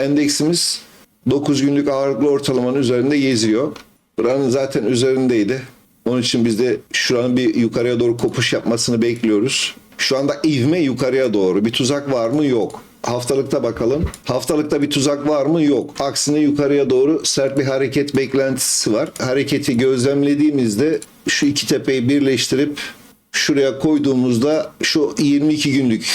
endeksimiz 9 günlük ağırlıklı ortalamanın üzerinde geziyor. Buranın zaten üzerindeydi. Onun için biz de şu an bir yukarıya doğru kopuş yapmasını bekliyoruz. Şu anda ivme yukarıya doğru. Bir tuzak var mı? Yok. Haftalıkta bakalım. Haftalıkta bir tuzak var mı? Yok. Aksine yukarıya doğru sert bir hareket beklentisi var. Hareketi gözlemlediğimizde şu iki tepeyi birleştirip şuraya koyduğumuzda şu 22 günlük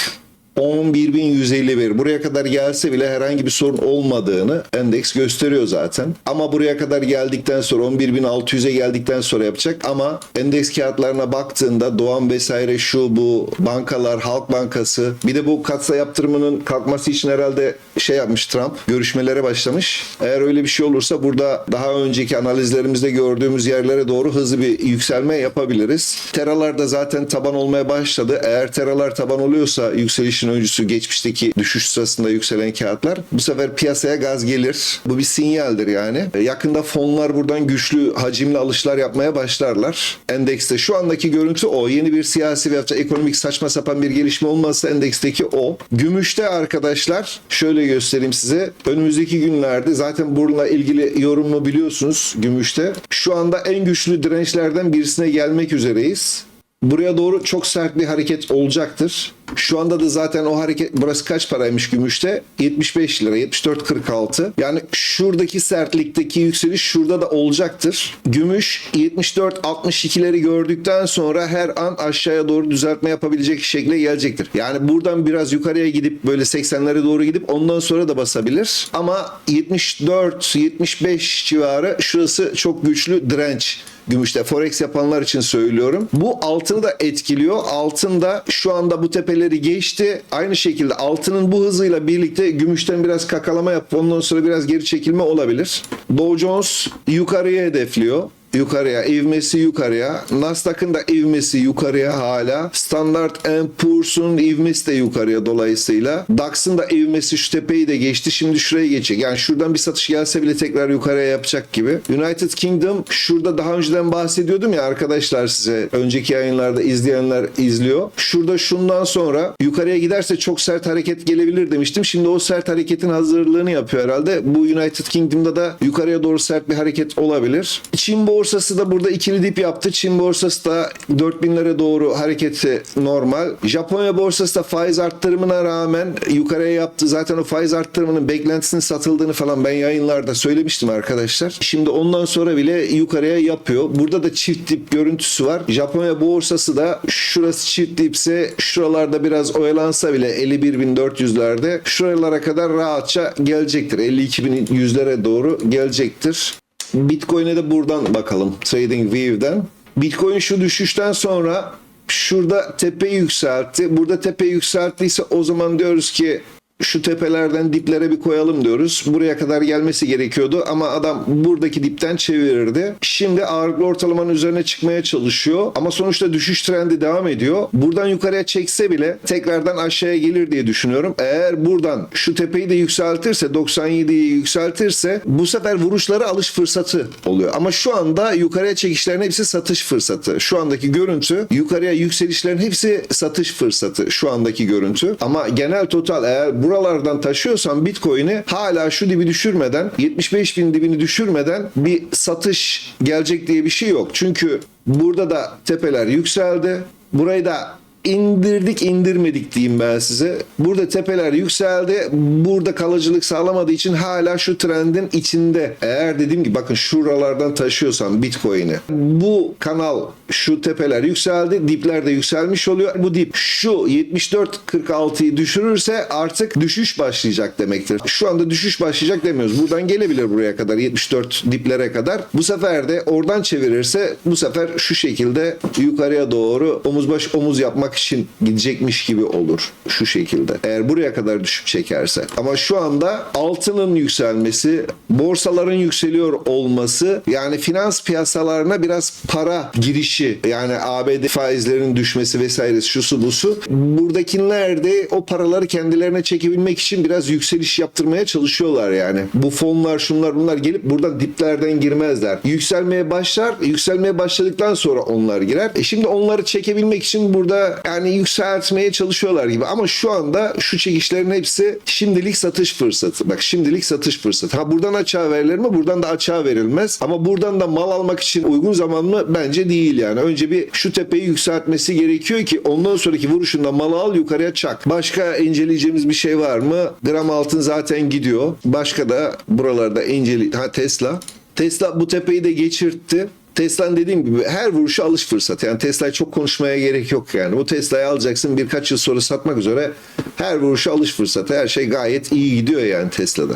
11.151 buraya kadar gelse bile herhangi bir sorun olmadığını endeks gösteriyor zaten. Ama buraya kadar geldikten sonra 11.600'e geldikten sonra yapacak ama endeks kağıtlarına baktığında Doğan vesaire şu bu bankalar Halk Bankası bir de bu katsa yaptırımının kalkması için herhalde şey yapmış Trump görüşmelere başlamış. Eğer öyle bir şey olursa burada daha önceki analizlerimizde gördüğümüz yerlere doğru hızlı bir yükselme yapabiliriz. Teralar da zaten taban olmaya başladı. Eğer teralar taban oluyorsa yükselişin öncüsü geçmişteki düşüş sırasında yükselen kağıtlar bu sefer piyasaya gaz gelir. Bu bir sinyaldir yani. Yakında fonlar buradan güçlü hacimli alışlar yapmaya başlarlar. Endekste şu andaki görüntü o. Yeni bir siyasi ve ekonomik saçma sapan bir gelişme olmazsa endeksteki o. Gümüşte arkadaşlar şöyle göstereyim size. Önümüzdeki günlerde zaten bununla ilgili yorumumu biliyorsunuz gümüşte. Şu anda en güçlü dirençlerden birisine gelmek üzereyiz. Buraya doğru çok sert bir hareket olacaktır. Şu anda da zaten o hareket burası kaç paraymış gümüşte? 75 lira 74.46. Yani şuradaki sertlikteki yükseliş şurada da olacaktır. Gümüş 74-62'leri gördükten sonra her an aşağıya doğru düzeltme yapabilecek şekle gelecektir. Yani buradan biraz yukarıya gidip böyle 80'lere doğru gidip ondan sonra da basabilir. Ama 74-75 civarı şurası çok güçlü direnç gümüşte forex yapanlar için söylüyorum. Bu altını da etkiliyor. Altın da şu anda bu tepeleri geçti. Aynı şekilde altının bu hızıyla birlikte gümüşten biraz kakalama yapıp ondan sonra biraz geri çekilme olabilir. Dow Jones yukarıya hedefliyor yukarıya, ivmesi yukarıya. Nasdaq'ın da ivmesi yukarıya hala. Standard Poor's'un ivmesi de yukarıya dolayısıyla. DAX'ın da ivmesi şu tepeyi de geçti. Şimdi şuraya geçecek. Yani şuradan bir satış gelse bile tekrar yukarıya yapacak gibi. United Kingdom şurada daha önceden bahsediyordum ya arkadaşlar size. Önceki yayınlarda izleyenler izliyor. Şurada şundan sonra yukarıya giderse çok sert hareket gelebilir demiştim. Şimdi o sert hareketin hazırlığını yapıyor herhalde. Bu United Kingdom'da da yukarıya doğru sert bir hareket olabilir. Çin borsası da burada ikili dip yaptı. Çin borsası da 4000'lere doğru hareketi normal. Japonya borsası da faiz arttırımına rağmen yukarıya yaptı. Zaten o faiz arttırımının beklentisinin satıldığını falan ben yayınlarda söylemiştim arkadaşlar. Şimdi ondan sonra bile yukarıya yapıyor. Burada da çift dip görüntüsü var. Japonya borsası da şurası çift dipse şuralarda biraz oyalansa bile 51.400'lerde şuralara kadar rahatça gelecektir. 52.100'lere doğru gelecektir. Bitcoin'e de buradan bakalım. Trading View'den. Bitcoin şu düşüşten sonra şurada tepe yükseltti. Burada tepe yükselttiyse o zaman diyoruz ki şu tepelerden diplere bir koyalım diyoruz. Buraya kadar gelmesi gerekiyordu ama adam buradaki dipten çevirirdi. Şimdi ağırlıklı ortalamanın üzerine çıkmaya çalışıyor ama sonuçta düşüş trendi devam ediyor. Buradan yukarıya çekse bile tekrardan aşağıya gelir diye düşünüyorum. Eğer buradan şu tepeyi de yükseltirse 97'yi yükseltirse bu sefer vuruşları alış fırsatı oluyor. Ama şu anda yukarıya çekişlerin hepsi satış fırsatı. Şu andaki görüntü yukarıya yükselişlerin hepsi satış fırsatı. Şu andaki görüntü. Ama genel total eğer buralardan taşıyorsan Bitcoin'i hala şu dibi düşürmeden 75 bin dibini düşürmeden bir satış gelecek diye bir şey yok. Çünkü burada da tepeler yükseldi. Burayı da indirdik indirmedik diyeyim ben size. Burada tepeler yükseldi. Burada kalıcılık sağlamadığı için hala şu trendin içinde. Eğer dediğim gibi bakın şuralardan taşıyorsan Bitcoin'i. Bu kanal şu tepeler yükseldi. Dipler de yükselmiş oluyor. Bu dip şu 74.46'yı düşürürse artık düşüş başlayacak demektir. Şu anda düşüş başlayacak demiyoruz. Buradan gelebilir buraya kadar 74 diplere kadar. Bu sefer de oradan çevirirse bu sefer şu şekilde yukarıya doğru omuz baş omuz yapmak için gidecekmiş gibi olur şu şekilde. Eğer buraya kadar düşüp çekerse. Ama şu anda altının yükselmesi, borsaların yükseliyor olması yani finans piyasalarına biraz para girişi yani ABD faizlerinin düşmesi vesairesi şusu busu. Buradakiler de o paraları kendilerine çekebilmek için biraz yükseliş yaptırmaya çalışıyorlar yani. Bu fonlar şunlar bunlar gelip buradan diplerden girmezler. Yükselmeye başlar. Yükselmeye başladıktan sonra onlar girer. E şimdi onları çekebilmek için burada yani yükseltmeye çalışıyorlar gibi ama şu anda şu çekişlerin hepsi şimdilik satış fırsatı. Bak şimdilik satış fırsatı. Ha buradan açığa verilir mi? Buradan da açığa verilmez. Ama buradan da mal almak için uygun zaman mı? Bence değil yani. Önce bir şu tepeyi yükseltmesi gerekiyor ki ondan sonraki vuruşunda malı al yukarıya çak. Başka inceleyeceğimiz bir şey var mı? Gram altın zaten gidiyor. Başka da buralarda incele... Ha Tesla. Tesla bu tepeyi de geçirtti. Tesla'nın dediğim gibi her vuruşu alış fırsatı. Yani Tesla'yı çok konuşmaya gerek yok yani. Bu Tesla'yı alacaksın birkaç yıl sonra satmak üzere her vuruşu alış fırsatı. Her şey gayet iyi gidiyor yani Tesla'da.